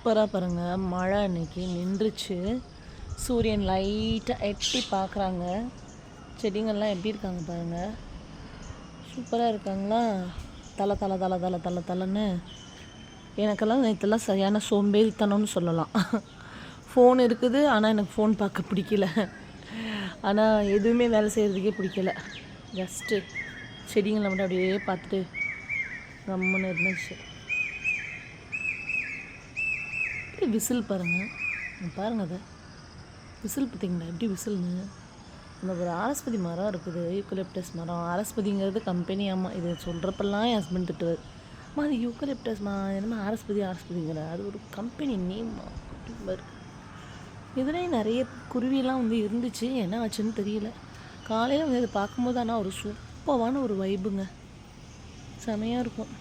சூப்பராக பாருங்கள் மழை அன்னைக்கு நின்றுச்சு. சூரியன் லைட்டாக எட்டி பார்க்குறாங்க செடிங்கள்லாம் எப்படி இருக்காங்க பாருங்கள் சூப்பராக இருக்காங்களா? தலை தலை தலை தலை தலை தலைன்னு. எனக்கெல்லாம் நேற்றுலாம் சரியான சோம்பேறித்தனம்னு சொல்லலாம். ஃபோன் இருக்குது ஆனால் எனக்கு ஃபோன் பார்க்க பிடிக்கல. ஆனால் எதுவுமே வேலை செய்கிறதுக்கே பிடிக்கல. ஜஸ்ட்டு செடிங்களை மட்டும் அப்படியே பார்த்துட்டு கம்முன்னு இருந்துச்சு. எப்படி விசில் பாருங்கள் பாருங்கள் அதை. விசில் பார்த்தீங்களா? எப்படி விசில்னு? அந்த ஒரு ஆரஸ்பதி மரம் இருக்குது யூக்கலிப்டஸ் மரம். ஆரஸ்பதிங்கிறது கம்பெனி ஆமாம் இது சொல்கிறப்பெல்லாம் என் ஹஸ்பண்ட் திட்டுவார். அம்மா அது யூக்கலிப்டஸ் மா? என்னமா ஆரஸ்பதி ஆரஸ்பதிங்கிற அது ஒரு கம்பெனி நேம் அப்படிம்பாரு. இதுலேயும் நிறைய குருவிலாம் வந்து இருந்துச்சு. என்ன ஆச்சுன்னு தெரியல. காலையில் வந்து இதை பார்க்கும்போது ஆனால் ஒரு சூப்பரான ஒரு வைபுங்க செமையாக இருக்கும்.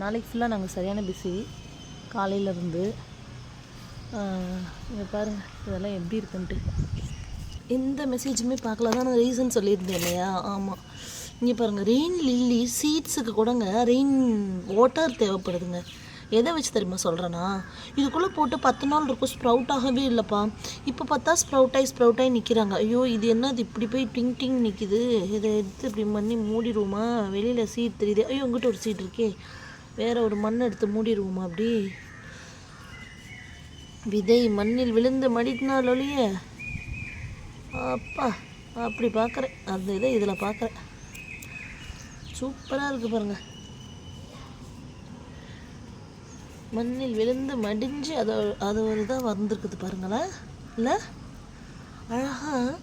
நாளைக்கு ஃபுல்லாக நாங்கள் சரியான பிஸி காலையிலேருந்து இங்கே பாருங்கள் இதெல்லாம் எப்படி இருக்குன்ட்டு. எந்த மெசேஜுமே பார்க்கல. தான் நான் ரீசன் சொல்லியிருந்தேன் இல்லையா? ஆமாம் இங்கே பாருங்கள் ரெயின் லில்லி சீட்ஸுக்கு கூடங்க ரெயின் வாட்டர் தேவைப்படுதுங்க. எதை வச்சு தெரியுமா சொல்கிறேன்னா இதுக்குள்ளே போட்டு பத்து நாள் இருக்கும் ஸ்ப்ரவுட் ஆகவே இல்லைப்பா. இப்போ பார்த்தா ஸ்ப்ரவுட் ஆகி ஸ்ப்ரவுட் ஆகி நிற்கிறாங்க ஐயோ இது என்ன அது இப்படி போய் டிங் டிங் நிற்கிது இதை எடுத்து இப்படி பண்ணி மூடிடுவோமா? வெளியில் சீட் தெரியுது. ஐயோ உங்ககிட்ட ஒரு சீட் இருக்கே. வேற ஒரு மண் எடுத்து மூடிடுவோமா அப்படி? விதை மண்ணில் விழுந்து மடித்தினால் ஒழிய. அப்பா அப்படி பார்க்குறேன். அந்த இதை இதில் பார்க்குறேன். சூப்பராக இருக்குது பாருங்க. மண்ணில் விழுந்து மடிஞ்சு அது அது ஒரு இதாக வந்திருக்குது பாருங்களேன் இல்லை? அழகாக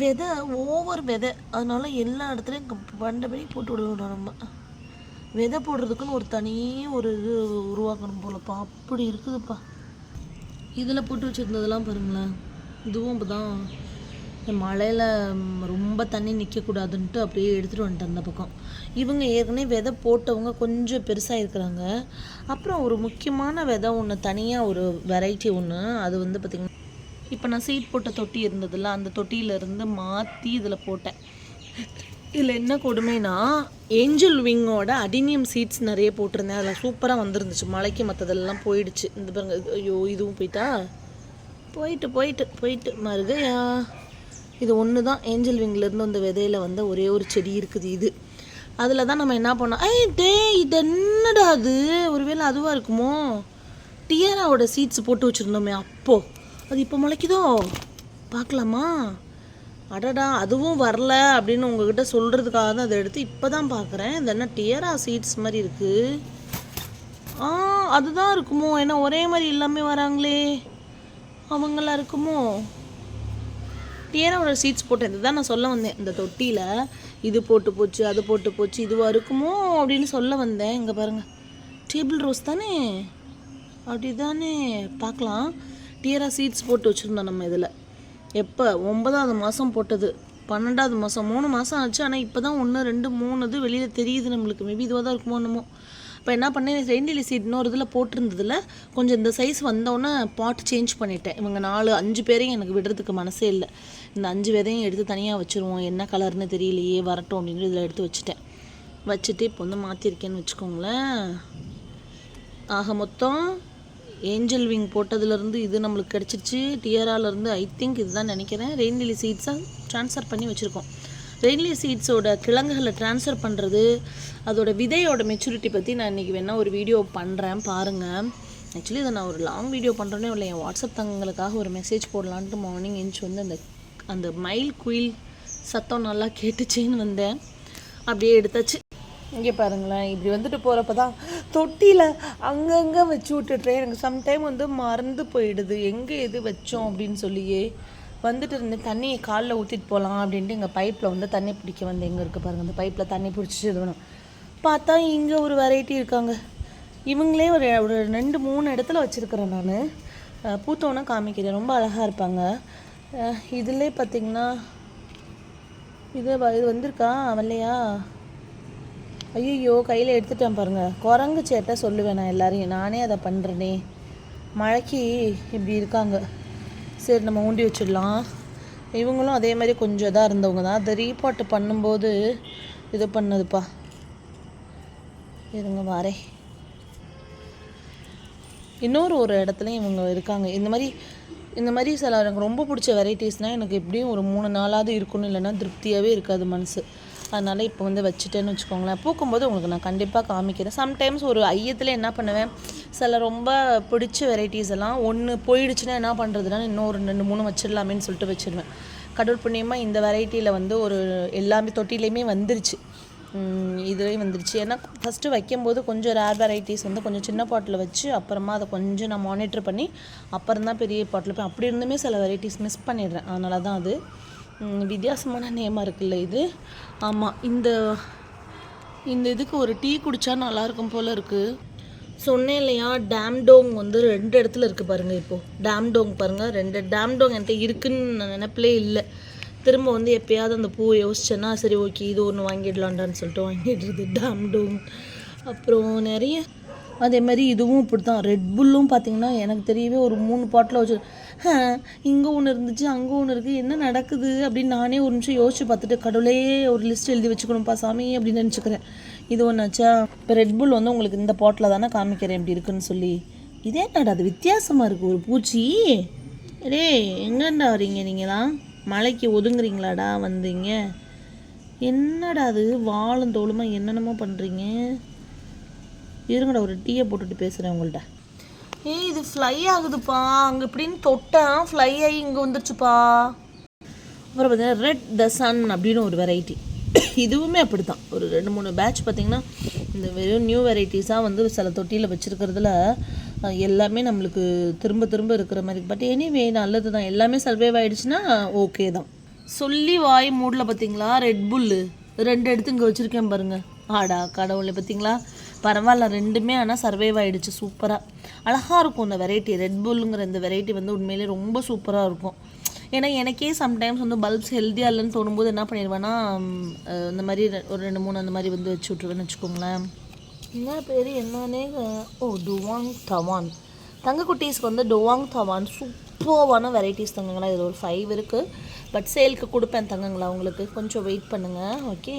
விதை ஓவர் விதை. அதனால எல்லா இடத்துலையும் பண்டபடி போட்டு விடணும் நம்ம. விதை போடுறதுக்குன்னு ஒரு தனி ஒரு இது உருவாக்கணும் போலப்பா. அப்படி இருக்குதுப்பா. இதில் போட்டு வச்சுருந்ததெல்லாம் பாருங்களேன். இதுவும் இப்போ தான். மழையில் ரொம்ப தண்ணி நிற்கக்கூடாதுன்ட்டு அப்படியே எடுத்துகிட்டு வந்துட்டேன் அந்த பக்கம். இவங்க ஏற்கனவே விதை போட்டவங்க கொஞ்சம் பெருசாக இருக்கிறாங்க அப்புறம் ஒரு முக்கியமான விதை ஒன்று தனியாக ஒரு வெரைட்டி ஒன்று அது வந்து பார்த்திங்கன்னா இப்போ நான் சீட் போட்ட தொட்டி இருந்ததில்ல அந்த தொட்டியிலேருந்து மாற்றி இதில் போட்டேன். இதில் என்ன கொடுமைனா ஏஞ்சல் விங்கோட அடினியம் சீட்ஸ் நிறைய போட்டிருந்தேன். அதில் சூப்பராக வந்துருந்துச்சு. மலைக்கு மற்றதெல்லாம் போயிடுச்சு. இந்த பாருங்க ஐயோ இதுவும் போயிட்டா? போயிட்டு போயிட்டு போயிட்டு மருகையா இது ஒன்று தான் ஏஞ்சல் விங்லேருந்து அந்த விதையில் வந்த ஒரே ஒரு செடி இருக்குது இது. அதில் தான் நம்ம என்ன பண்ணோம்? ஐ டே இது என்னடா அது? ஒருவேளை அதுவாக இருக்குமோ? டியராவோட சீட்ஸ் போட்டு வச்சுருந்தோமே அப்போது அது இப்போ முளைக்குதோ? பார்க்கலாமா? அடடா அதுவும் வரல அப்படின்னு உங்ககிட்ட சொல்கிறதுக்காக தான் அதை எடுத்து இப்போ தான் பார்க்குறேன் இது என்ன டியரா சீட்ஸ் மாதிரி இருக்குது ஆ அதுதான் இருக்குமோ? ஏன்னா ஒரே மாதிரி எல்லாமே வராங்களே. அவங்களா இருக்குமோ? டியராவோட சீட்ஸ் போட்டேன். இதுதான் நான் சொல்ல வந்தேன். இந்த தொட்டியில் இது போட்டு போச்சு அது போட்டு போச்சு இதுவாக இருக்குமோ அப்படின்னு சொல்ல வந்தேன். இங்கே பாருங்கள் டேபிள் ரோஸ் தானே? அப்படி தானே பார்க்கலாம். டியரா சீட்ஸ் போட்டு வச்சுருந்தோம் நம்ம இதில். எப்போ? ஒன்பதாவது மாதம் போட்டது. பன்னெண்டாவது மாதம் மூணு மாதம் ஆச்சு. ஆனால் இப்போ தான் ஒன்று ரெண்டு மூணு இது வெளியில் தெரியுது நம்மளுக்கு. மேபி இதுவாக தான் இருக்குமோ என்னமோ. இப்போ என்ன பண்ணேன்? ரெயின்டிலி சீட் இன்னொரு இதில் போட்டிருந்ததில் கொஞ்சம் இந்த சைஸ் வந்தோடனே பாட் சேஞ்ச் பண்ணிட்டேன். இவங்க நாலு அஞ்சு பேரையும் எனக்கு விடுறதுக்கு மனசே இல்லை. இந்த அஞ்சு விதையும் எடுத்து தனியாக வச்சுருவோம். என்ன கலர்னு தெரியலையே வரட்டும் அப்படின்னு இதில் எடுத்து வச்சுட்டேன். வச்சுட்டு இப்போ வந்து மாற்றிருக்கேன்னு வச்சுக்கோங்களேன். ஆக மொத்தம் ஏஞ்சல் விங் போட்டதுலேருந்து இது நம்மளுக்கு கிடச்சிருச்சு. டியராலேருந்து ஐ திங்க் இதுதான் நினைக்கிறேன். ரெயின்லி சீட்ஸாக ட்ரான்ஸ்ஃபர் பண்ணி வச்சுருக்கோம். ரெயின்லி சீட்ஸோட கிழங்குகளை ட்ரான்ஸ்ஃபர் பண்ணுறது அதோட விதையோட மெச்சூரிட்டி பற்றி நான் இன்றைக்கி வேணால் ஒரு வீடியோ பண்ணுறேன் பாருங்கள் ஆக்சுவலி இதை நான் ஒரு லாங் வீடியோ பண்ணுறோன்னே இல்லை என் வாட்ஸ்அப் தங்களுக்காக ஒரு மெசேஜ் போடலான்ட்டு மார்னிங் எழுந்துச்சு வந்து அந்த அந்த மயில் குயில் சத்தம் நல்லா கேட்டுச்சேன்னு வந்தேன். அப்படியே எடுத்தாச்சு. இங்கே பாருங்களேன் இப்படி வந்துட்டு போகிறப்ப தான் தொட்டியில் அங்கங்கே வச்சு விட்டுட்றேன் எனக்கு சம்டைம் வந்து மறந்து போயிடுது. எங்கே எது வச்சோம் அப்படின்னு சொல்லியே வந்துட்டு இருந்து தண்ணியை காலில் ஊற்றிட்டு போகலாம் அப்படின்ட்டு எங்கள் பைப்பில் வந்து தண்ணி பிடிக்க வந்து எங்கே இருக்குது பாருங்கள் அந்த பைப்பில் தண்ணி பிடிச்சி இது வேணும் பார்த்தா இங்கே ஒரு வெரைட்டி இருக்காங்க. இவங்களே ஒரு ஒரு ரெண்டு மூணு இடத்துல வச்சுருக்கிறேன் நான். பூத்தோன்னா காமிக்கிறேன். ரொம்ப அழகாக இருப்பாங்க. இதிலே பார்த்தீங்கன்னா இது இது வந்திருக்கா? வரலையா? ஐயோ கையில் எடுத்துட்டேன் பாருங்கள் குரங்கு சேட்டை சொல்லுவேன் நான் எல்லாரையும். நானே அதை பண்ணுறேனே மழைக்கு இப்படி இருக்காங்க. சரி நம்ம ஊண்டி வச்சிடலாம். இவங்களும் அதே மாதிரி கொஞ்சம் இதாக இருந்தவங்க தான். அதை ரீபாட்டு பண்ணும்போது இது பண்ணதுப்பா. இருங்க வாரே. இன்னொரு ஒரு இடத்துலையும் இவங்க இருக்காங்க. இந்த மாதிரி இந்த மாதிரி சில எனக்கு ரொம்ப பிடிச்ச வெரைட்டிஸ்னால் எனக்கு எப்படியும் ஒரு மூணு நாளாவது இருக்கணும். இல்லைன்னா திருப்தியாகவே இருக்காது மனசு. அதனால் இப்போ வந்து வச்சுட்டேன்னு வச்சுக்கோங்களேன். பூக்கும்போது உங்களுக்கு நான் கண்டிப்பாக காமிக்கிறேன். சம்டைம்ஸ் ஒரு ஐயத்தில் என்ன பண்ணுவேன்? சில ரொம்ப பிடிச்ச வெரைட்டிஸ் எல்லாம் ஒன்று போயிடுச்சுன்னா என்ன பண்ணுறதுனா இன்னொரு ரெண்டு மூணு வச்சிடலாமேன்னு சொல்லிட்டு வச்சிருவேன். கடவுள் புண்ணியமாக இந்த வெரைட்டியில் வந்து ஒரு எல்லாமே தொட்டிலையுமே வந்துருச்சு. இதுலேயும் வந்துருச்சு. ஏன்னா ஃபஸ்ட்டு வைக்கும்போது கொஞ்சம் ரேர் வெரைட்டிஸ் வந்து கொஞ்சம் சின்ன பாட்டில் வச்சு அப்புறமா அதை கொஞ்சம் நான் மானிட்டர் பண்ணி அப்புறம் தான் பெரிய பாட்டில் போய் அப்படி இருந்துமே சில வெரைட்டிஸ் மிஸ் பண்ணிடுறேன். அதனால தான் அது வித்தியாசமான நேமாக இருக்குல்ல இது. ஆமாம் இந்த இந்த இதுக்கு ஒரு டீ குடித்தா நல்லாயிருக்கும் போல் இருக்குது சொன்னேன் இல்லையா டேம்டோங் வந்து ரெண்டு இடத்துல இருக்குது பாருங்கள் இப்போது டேம்டோங் பாருங்கள் ரெண்டு டேம்டோங் என்கிட்ட இருக்குன்னு நான் நினப்பிலே இல்லை. திரும்ப வந்து எப்பயாவது அந்த பூவை யோசிச்சேன்னா சரி ஓகே இது ஒன்று வாங்கிடலான்டான்னு சொல்லிட்டு வாங்கிடுறது டேம்டோங் அப்புறம் நிறைய அதே மாதிரி இதுவும் இப்படி தான் ரெட் புல்லும் பார்த்தீங்கன்னா எனக்கு தெரியவே ஒரு மூணு பாட்டில் வச்சு இங்கே ஒன்று இருந்துச்சு அங்கே ஒன்று இருக்குது என்ன நடக்குது? அப்படின்னு நானே ஒரு நிமிஷம் யோசிச்சு பார்த்துட்டு கடவுளே ஒரு லிஸ்ட் எழுதி வச்சுக்கணும்ப்பா சாமி அப்படின்னு நினச்சிக்கிறேன். இது ஒன்றாச்சா இப்போ ரெட் புல் வந்து உங்களுக்கு இந்த பாட்டில் தானே காமிக்கிறேன் இப்படி இருக்குன்னு சொல்லி. இதே என்னடா அது வித்தியாசமாக இருக்குது ஒரு பூச்சி. டேய் எங்கேண்டா வரீங்க நீங்களாம் மலைக்கு ஒதுங்குறீங்களாடா வந்தீங்க. என்னடா அது? வாழும் தோளுமா என்னென்னமோ பண்ணுறீங்க இருங்கடா ஒரு டீயை போட்டுட்டு பேசுகிறேன் உங்கள்கிட்ட ஏய் இது ஃப்ளை ஆகுதுப்பா. அங்கே இப்படின்னு தொட்டேன் ஃப்ளை ஆகி இங்கே வந்துருச்சுப்பா. அப்புறம் பார்த்தீங்கன்னா ரெட் த சன் அப்படின்னு ஒரு வெரைட்டி இதுவுமே அப்படி தான் ஒரு ரெண்டு மூணு பேட்ச் பார்த்தீங்கன்னா இந்த வெறும் நியூ வெரைட்டிஸாக வந்து சில தொட்டியில் வச்சுருக்கிறதுல எல்லாமே நம்மளுக்கு திரும்ப திரும்ப இருக்கிற மாதிரி. பட் எனிவே நல்லது தான் எல்லாமே சர்வைவ் ஆகிடுச்சுன்னா ஓகே தான். சொல்லி வாய் மூடில் பார்த்தீங்களா? ரெட் புல்லு ரெண்டு எடுத்து இங்கே வச்சுருக்கேன் பாருங்க. ஆடா கடவுளை பார்த்தீங்களா? பரவாயில்ல ரெண்டுமே ஆனால் சர்வைவ் ஆகிடுச்சு சூப்பராக அழகாக இருக்கும் இந்த வெரைட்டி ரெட் புல்லுங்கிற இந்த வெரைட்டி வந்து உண்மையிலே ரொம்ப சூப்பராக இருக்கும். ஏன்னா எனக்கே சம்டைம்ஸ் வந்து பல்ப்ஸ் ஹெல்த்தியாக இல்லைன்னு தோணும்போது என்ன பண்ணிடுவேன்னா இந்த மாதிரி ரெ- ஒரு ரெண்டு மூணு அந்த மாதிரி வந்து வச்சு விட்ருவேன்னு வச்சுக்கோங்களேன். என்ன பேர் என்னன்னே ஓ டுவாங் தவான் தங்க குட்டீஸ்க்கு வந்து டுவாங் தவான் சூப்பர்வான வெரைட்டிஸ் தங்கங்களா இதில் ஒரு ஃபைவ் இருக்குது பட் சேலுக்கு கொடுப்பேன் தங்கங்களா உங்களுக்கு. கொஞ்சம் வெயிட் பண்ணுங்கள் ஓகே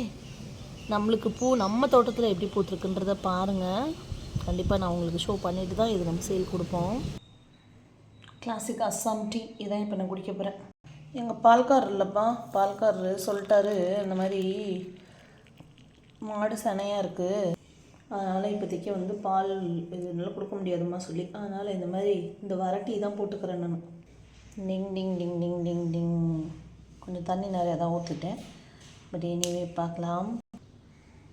நம்மளுக்கு பூ நம்ம தோட்டத்தில் எப்படி பூத்துருக்குன்றத பாருங்கள் கண்டிப்பாக நான் உங்களுக்கு ஷோ பண்ணிட்டு தான் இது நம்ம சேல் கொடுப்போம். கிளாசிக் அஸ்ஸாம் டீ இதான் இப்போ நான் குடிக்க போகிறேன் எங்கள் பால்காரர் இல்லைப்பா பால்காரர் சொல்லிட்டாரு இந்த மாதிரி மாடு சனையாக இருக்குது அதனால் இப்போதைக்கு வந்து பால் இதனால் கொடுக்க முடியாதும்மா சொல்லி அதனால் இந்த மாதிரி இந்த வரட்டி தான் போட்டுக்கிறேன் நான். டிங் டிங் டிங் டிங் டிங் டிங் கொஞ்சம் தண்ணி நிறையா தான் ஊற்றிட்டேன் பட் எனிவே பார்க்கலாம்.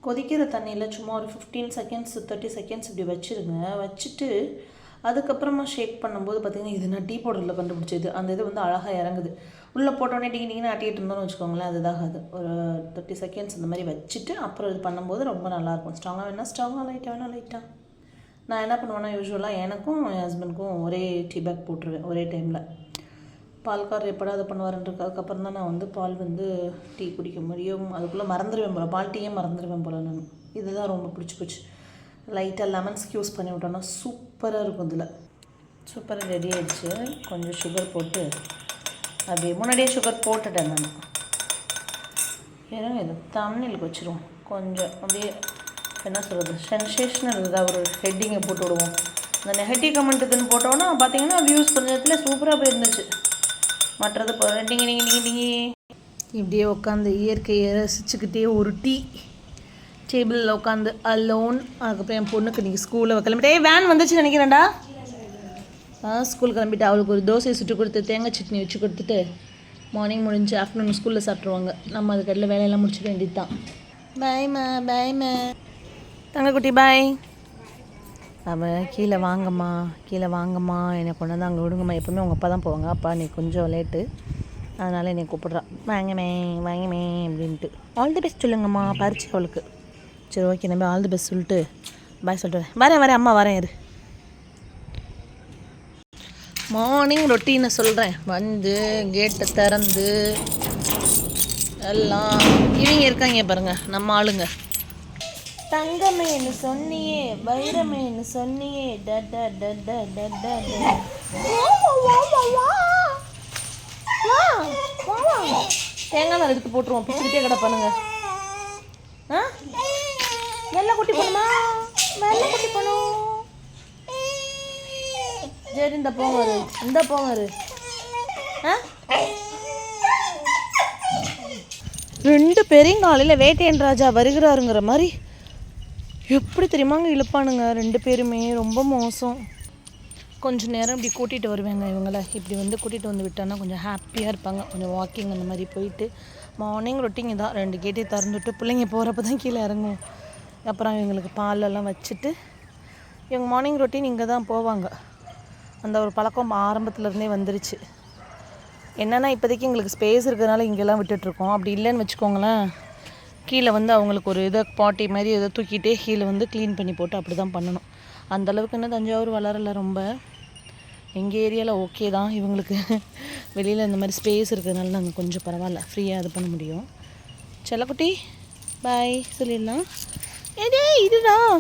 கொதிக்கிற தண்ணியில் சும்மா ஒரு ஃபிஃப்டீன் செகண்ட்ஸ் தேர்ட்டி செகண்ட்ஸ் இப்படி வச்சுருங்க. வச்சுட்டு அதுக்கப்புறமா ஷேக் பண்ணும்போது பார்த்தீங்கன்னா இது நான் டீ பவுடரில் கண்டுபிடிச்சது. அந்த இது வந்து அழகாக இறங்குது. உள்ளே போட்டோன்னே டிங்கி டிங்கின்னு ஆட்டிகிட்டு இருந்தோம்னு வச்சுக்கோங்களேன் அதுதாகாது ஒரு தேர்ட்டி செகண்ட்ஸ் இந்த மாதிரி வச்சுட்டு அப்புறம் இது பண்ணும்போது ரொம்ப நல்லாயிருக்கும் ஸ்ட்ராங்காக வேணால் ஸ்ட்ராங்காக லைட்டாக வேணால் லைட்டாக நான் என்ன பண்ணுவேன்னா யூஸ்வலாக எனக்கும் என் ஹஸ்பண்டுக்கும் ஒரே டீ பேக் போட்டுருவேன் ஒரே டைமில் பால்கார் எப்படா அதை பண்ணுவாருன்றது தான் நான் வந்து பால் வந்து டீ குடிக்க முடியும். அதுக்குள்ளே மறந்துடுவேன் போல். பால் டீயே மறந்துடுவேன் போல் நான். இதுதான் ரொம்ப பிடிச்சி போச்சு. லைட்டாக லெமன்ஸ்க்கு யூஸ் பண்ணி விட்டோன்னா சூப்பராக இருக்கும் இதில். சூப்பராக ரெடி ஆகிடுச்சு கொஞ்சம் சுகர் போட்டு அப்படியே முன்னாடியே சுகர் போட்டுட்டேன் நான். ஏன்னா இது தமிழுக்கு வச்சுருவோம். கொஞ்சம் அப்படியே என்ன சொல்கிறது சென்சேஷனல் இதாக ஒரு ஹெட்டிங்கை போட்டு விடுவோம். இந்த நெகட்டிவ் கமெண்ட் இதுன்னு போட்டோன்னா பார்த்தீங்கன்னா வியூஸ் கொஞ்ச நேரத்தில் சூப்பராக போயிருந்துச்சு. மற்றது இப்போ டிங்கி டிங்கி டிங்கி டிங்கி. இப்படியே உட்காந்து இயற்கையை ரசிச்சுக்கிட்டே ஒரு டீ டேபிளில் உட்காந்து அலோன் அதுக்கப்புறம் என் பொண்ணுக்கு நீங்கள் ஸ்கூலில் கிளம்பிட்டே வேன் வந்துச்சு நினைக்கிறேன்டா. ஆ ஸ்கூல் கிளம்பிட்டு அவளுக்கு ஒரு தோசையை சுட்டு கொடுத்து தேங்காய் சட்னி வச்சு கொடுத்துட்டு மார்னிங் முடிஞ்சு ஆஃப்டர்நூன் ஸ்கூலில் சாப்பிட்ருவாங்க நம்ம அதுக்கடல வேலையெல்லாம் முடிச்சுக்க வேண்டியது தான் பாய்மா பாய்மா தங்கக்குட்டி பாய் அவன் கீழே வாங்கம்மா கீழே வாங்கம்மா என்னை கொண்டு வந்து அங்கே விடுங்கம்மா. எப்பவுமே உங்கள் அப்பா தான் போவாங்க. அப்பா நீ கொஞ்சம் லேட்டு. அதனால் என்னை கூப்பிட்றான் வாங்கமே வாங்கமே அப்படின்ட்டு. ஆல் தி பெஸ்ட் சொல்லுங்கம்மா பறிச்சு அவளுக்கு. சரி ஓகே நம்ம ஆல் தி பெஸ்ட் சொல்லிட்டு பாய் சொல்லிட்டு வரேன் வரேன் வரேன் அம்மா வரேன் இரு. மார்னிங் ரொட்டீனை சொல்கிறேன் வந்து கேட்டை திறந்து எல்லாம் இவங்க இருக்காங்க பாருங்கள் நம்ம ஆளுங்க. தங்கமேன்னு சொன்னியே வைரமேன்னு சொன்னியே ட ட ட ட ட ட ட. வா, வா, வா. தேங்காய் நார் எடுத்து போட்டுருவோம் பிச்சுக்கிட்டே கிடப்பானுங்க ஆ வெள்ளை குட்டி போணுமா வெள்ளை குட்டி போணும் சரி இந்த போங்க. இந்த போங்க. ஆ ரெண்டு பேரையும் காலையில் வேட்டையன் ராஜா வருகிறாருங்கிற மாதிரி எப்படி தெரியுமாங்க இழுப்பானுங்க? ரெண்டு பேருமே ரொம்ப மோசம். கொஞ்சம் நேரம் இப்படி கூட்டிகிட்டு வருவேங்க இவங்களை. இப்படி வந்து கூட்டிகிட்டு வந்து விட்டோன்னா கொஞ்சம் ஹாப்பியாக இருப்பாங்க. கொஞ்சம் வாக்கிங் அந்த மாதிரி போயிட்டு மார்னிங் ரொட்டிங்க தான் ரெண்டு கேட்டே திறந்துட்டு பிள்ளைங்க போகிறப்ப தான் கீழே இறங்கும். அப்புறம் இவங்களுக்கு பாலெல்லாம் வச்சுட்டு இவங்க மார்னிங் ரொட்டீன் இங்கே தான் போவாங்க. அந்த ஒரு பழக்கம் ஆரம்பத்துலேருந்தே வந்துருச்சு. என்னென்னா இப்போதைக்கு எங்களுக்கு ஸ்பேஸ் இருக்கிறதுனால இங்கெல்லாம் விட்டுட்ருக்கோம் அப்படி இல்லைன்னு வச்சுக்கோங்களேன். கீழே வந்து அவங்களுக்கு ஒரு இதை பாட்டி மாதிரி இதை தூக்கிட்டே கீழே வந்து க்ளீன் பண்ணி போட்டு அப்படி தான் பண்ணணும் அந்தளவுக்கு இன்னும் தஞ்சாவூர் வளரல ரொம்ப. எங்கள் ஏரியாவில் ஓகே தான். இவங்களுக்கு வெளியில் இந்த மாதிரி ஸ்பேஸ் இருக்கிறதுனால நாங்கள் கொஞ்சம் பரவாயில்ல. ஃப்ரீயாக இது பண்ண முடியும். செல்லக்குட்டி பாய் சொல்லிடலாம். ஏடே இதுதான்.